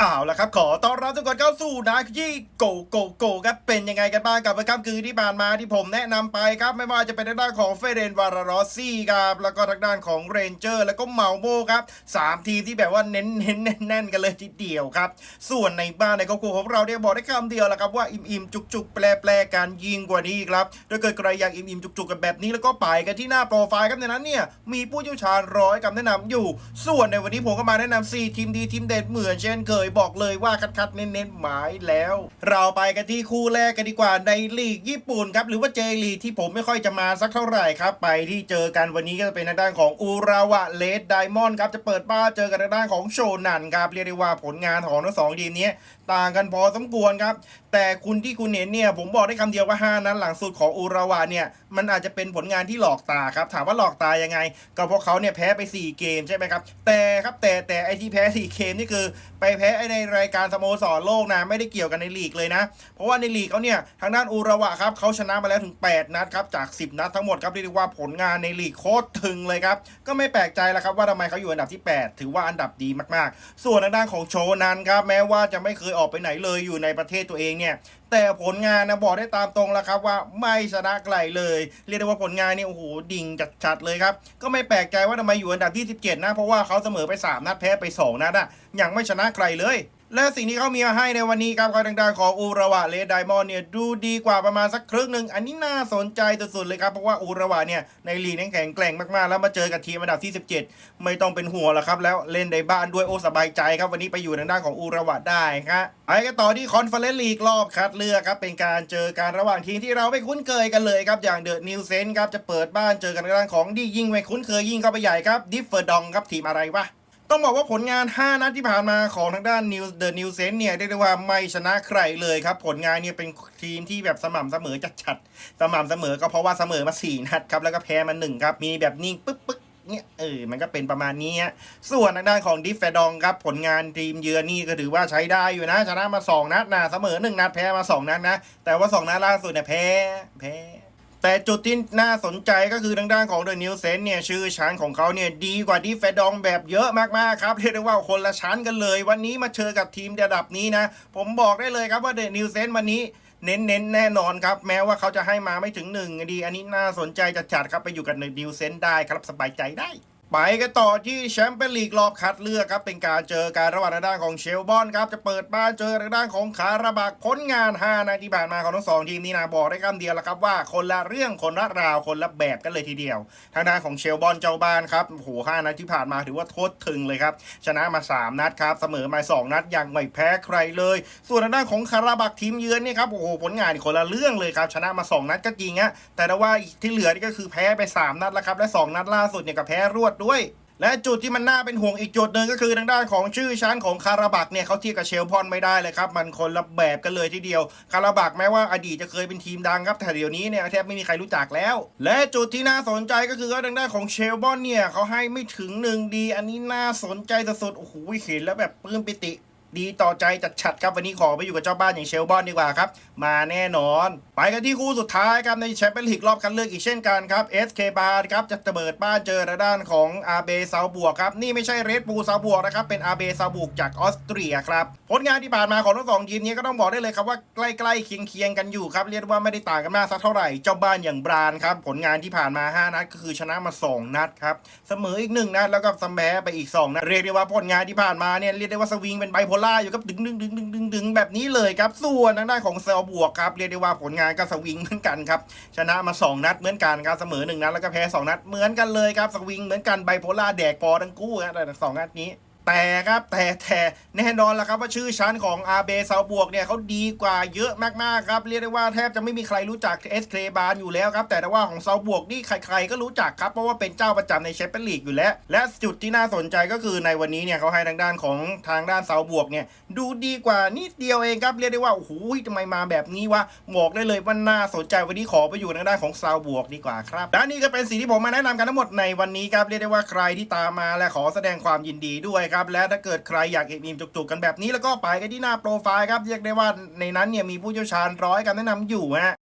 เอาละครับขอต้อนรับทุกคนเข้าสู่นาคีโกโกโกครับเป็นยังไงกันบ้างกับค่ำคืนที่ผ่านมาที่ผมแนะนำไปครับไม่ว่าจะเป็นทางด้านของเฟเดนวารารอซี่ครับแล้วก็ทางด้านของเรนเจอร์ แล้วก็เมาโบครับสามทีมที่แบบว่าเน้นเน้นแน่นๆกันเลยทีเดียวครับ ส่วนในบ้านในครอบครัวของเราเนี่ยบอกได้คำเดียวแหละครับว่าอิ่มอิ่มจุกจุกๆแปลแปลๆการยิงกว่านี้ครับถ้าเกิดใครอยากอิ่มอิ่มจุกจุกๆกันแบบนี้แล้วก็ไปกันที่หน้าโปรไฟล์ครับในนั้นเนี่ยมีผู้เชี่ยวชาญร้อยคำแนะนำอยู่ ส่วนในวันนี้ผมก็มาแนะนำ4ทีมดีทีมเด็ดเหมือนเช่นเคยบอกเลยว่าคัดคัดๆเน้นๆหมายแล้ว เราไปกันที่คู่แรกกันดีกว่าในลีกญี่ปุ่นครับหรือว่าเจลีกที่ผมไม่ค่อยจะมาสักเท่าไหร่ครับ ไปที่เจอกันวันนี้ก็จะเป็นทางด้านของอุราวะเลดไดมอนด์ครับจะเปิดบ้านเจอกันทางด้านของโชนันครับเรียกได้ว่าผลงานของทั้งสองทีมนี้ต่างกันพอสมควรครับ แต่คุณที่คุณเห็นเนี่ยผมบอกได้คำเดียวว่า 5 นั้นหลังสุดของอุราวะเนี่ยมันอาจจะเป็นผลงานที่หลอกตาครับถามว่าหลอกตายังไง ก็เพราะเขาเนี่ยแพ้ไป 4 เกมใช่ไหมครับแต่ครับแต่แต่ไอที่แพ้ 4 เกมนี่คือไปแพ้ในรายการสโมสรโลกนะไม่ได้เกี่ยวกันในลีกเลยนะ เพราะว่าในลีกเขาเนี่ยทางด้านอุระวะครับเขาชนะมาแล้วถึง 8 นัดครับจาก 10 นัดทั้งหมดครับเรียกว่าผลงานในลีกโคตรถึงเลยครับก็ไม่แปลกใจแล้วครับว่าทำไมเขาอยู่อันดับที่ 8 ถือว่าอันดับดีมากๆ ส่วนทางด้านของโชนันครับแม้ว่าจะไม่เคยออกไปไหนเลยอยู่ในประเทศตัวเองเนี่ย แต่ผลงานนะบอกได้ตามตรงแล้วครับว่าไม่ชนะใครเลย เรียกได้ว่าผลงานเนี่ยโอ้โหดิ่งจัดๆเลยครับ ก็ไม่แปลกใจว่าทำไมอยู่อันดับที่ 17 นะ เพราะว่าเขาเสมอไป 3 นัดแพ้ไป 2 นัดอะยังไม่ชนะใครเลย และสิ่งที่เขามีมาให้ในวันนี้ครับเขาทางด้าของอูระวะเลดไดมอนเนี่ยดูดีกว่าประมาณสักครึ่งหนึ่ง อันนี้น่าสนใจสุดๆเลยครับ เพราะว่าอูระวะเนี่ยในลีกนั้นแข็งแกร่งมากๆ แล้วมาเจอกับทีมอันดับที่ 17 ไม่ต้องเป็นห่วงแล้วครับ แล้วเล่นในบ้านด้วยโอ้สบายใจครับวันนี้ไปอยู่ทางด้านของอูระวะได้ครับไปกันต่อที่คอนเฟอเรนซ์ลีกรอบคัดเลือกครับเป็นการเจอการระหว่างทีมที่เราไม่คุ้นเคยกันเลยครับอย่างเดอะนิวเซนครับจะเปิดบ้านเจอกันทางด้านของดียิ่งไม่คุ้นเคยยิ่งเข้าไปใหญ่ครับดิฟเฟอร์ดองครับทีมอะไรวะ ต้องบอกว่าผลงาน 5 นัดที่ผ่านมาของทางด้าน New The New s e n เนี่ยเรียกได้ว่าไม่ชนะใครเลยครับ ผลงานเนี่ยเป็นทีมที่แบบสม่ำเสมอจัดๆสม่ำเสมอก็เพราะว่าเสมอมา 4 นัดครับ แล้วก็แพ้มา1ครับ มีแบบนิ่งปึ๊กปึ๊กเนี่ยเออมันก็เป็นประมาณนี้ ส่วนทางด้านของดิฟแฟดองครับ ผลงานทีมเยือนนี่ก็ถือว่าใช้ได้อยู่นะ ชนะมา 2 นัดนะเสมอ 1 นัดแพ้มา 2 นัดนะ แต่ว่า 2 นัดล่าสุดเนี่ยแพ้แพ้ แต่จุดที่น่าสนใจก็คือทางด้านของเดอะนิวเซนเนี่ยชื่อชั้นของเขาเนี่ยดีกว่าที่แฟดองแบบเยอะมากๆครับเรียกได้ว่าคนละชั้นกันเลย วันนี้มาเจอกับทีมระดับนี้นะ ผมบอกได้เลยครับว่าเดอะนิวเซนวันนี้เน้นๆแน่นอนครับ แม้ว่าเขาจะให้มาไม่ถึงหนึ่งดี อันนี้น่าสนใจจะจัดครับไปอยู่กับเดอะนิวเซนได้ครับสบายใจได้ ไปกันต่อที่แชมเปี้ยนลีกรอบคัดเลือกครับ เป็นการเจอการระหว่างทางด้านของเชลบอนครับ จะเปิดบ้านเจอทางด้านของคาราบักผลงาน 5 นาทีผ่านมาของทั้งสองทีมนี้นะบอกได้คำเดียวล้วครับว่าคนละเรื่องคนละราวคนละแบบกันเลยทีเดียว ทางด้านของเชลบอนเจ้าบ้านครับโอ้โหห้านัดที่ผ่านมาถือว่าโทษถึงเลยครับ ชนะมา 3 นัดครับ เสมอมา 2 นัดยังไม่แพ้ใครเลย ส่วนทางด้านของคาราบักทีมเยือนนี่ครับโอ้โหผลงานคนละเรื่องเลยครับชนะมา 2 นัดก็จริงฮะแต่ว่าที่เหลือนี่ก็คือแพ้ไป 3 นัดแล้วครับและ 2 นัดล่าสุดเนี่ยก็แพ้รวดด้วย และจุดที่มันน่าเป็นห่วงอีกจุดหนึ่งก็คือทางด้านของชื่อชั้นของคาราบักเนี่ยเขาเทียบกับเชลพอนไม่ได้เลยครับ มันคนละแบบกันเลยทีเดียว คาราบักแม้ว่าอดีตจะเคยเป็นทีมดังครับแต่เดี๋ยวนี้เนี่ยแทบไม่มีใครรู้จักแล้ว และจุดที่น่าสนใจก็คือว่าทางด้านของเชลบอนเนี่ยเขาให้ไม่ถึงหนึ่งดี อันนี้น่าสนใจสุดๆโอ้โหเห็นแล้วแบบปลื้มปิติ ดีต่อใจจัดฉัดครับวันนี้ขอไปอยู่กับเจ้าบ้านอย่างเชลบอนดีกว่าครับ มาแน่นอน ไปกันที่คู่สุดท้ายครับในแชมเปี้ยนลีกรอบคัดเลือกอีกเช่นกันครับ SK บาร์ครับจะเปิดบ้านเจอทางด้านของอาเบซาบวกครับ นี่ไม่ใช่เรดบูซาบวกนะครับ เป็นอาเบซาบุกจากออสเตรียครับ ผลงานที่ผ่านมาของทั้งสองทีมนี้ก็ต้องบอกได้เลยครับว่าใกล้ๆเคียงๆกันอยู่ครับเรียกว่าไม่ได้ต่างกันมากสักเท่าไหร่เจ้าบ้านอย่างบรานครับผลงานที่ผ่านมา 5 นัดก็คือชนะมา 2 นัดครับเสมออีกหนึ่งนัดแล้วก็สมแพ้ไปอีก2นัดเรียกได้ว่าผลงานที่ผ่านมาเนี่ยเรียกได้ว่าสวิงเป็นไบโพล่าอยู่ครับดึงดึงดึงดึงดึงดึงแบบนี้เลยครับ ส่วนทางด้านของเซลบวกครับเรียกได้ว่าผลงานก็สวิงเหมือนกันครับ ชนะมา 2 นัดเหมือนกันครับเสมอ 1 นัดแล้วก็แพ้ 2 นัดเหมือนกันเลยครับสวิงเหมือนกันไบโพล่าแดกพอทั้งคู่ฮะแต่สองนัดนี้ แต่ครับแต่แต่แน่นอนแล้วครับว่าชื่อชั้นของอาเบเซาบวกเนี่ยเขาดีกว่าเยอะมากๆครับ เรียกได้ว่าแทบจะไม่มีใครรู้จักเอสเคบานอยู่แล้วครับ แต่ว่าของเซาบวกนี่ใครๆก็รู้จักครับ เพราะว่าเป็นเจ้าประจำในแชมเปี้ยนลีกอยู่แล้ว และจุดที่น่าสนใจก็คือในวันนี้เนี่ยเขาให้ทางด้านของทางด้านเซาบวกเนี่ยดูดีกว่านิดเดียวเองครับเรียกได้ว่าโอ้โหทำไมมาแบบนี้วะบอกได้เลยว่าน่าสนใจวันนี้ขอไปอยู่ทางด้านของเซาบวกดีกว่าครับและนี่ก็เป็นสิ่งที่ผมมาแนะนำกันทั้งหมดในวันนี้ครับเรียกได้ว่าใครที่ตามมาและขอแสดงความยินดีด้วยครับับ และถ้าเกิดใครอยากเห็นมีมจุกๆกันแบบนี้แล้วก็ไปกันที่หน้าโปรไฟล์ครับเรียกได้ว่าในนั้นเนี่ยมีผู้เชี่ยวชาญร้อยกันแนะนำอยู่ฮะ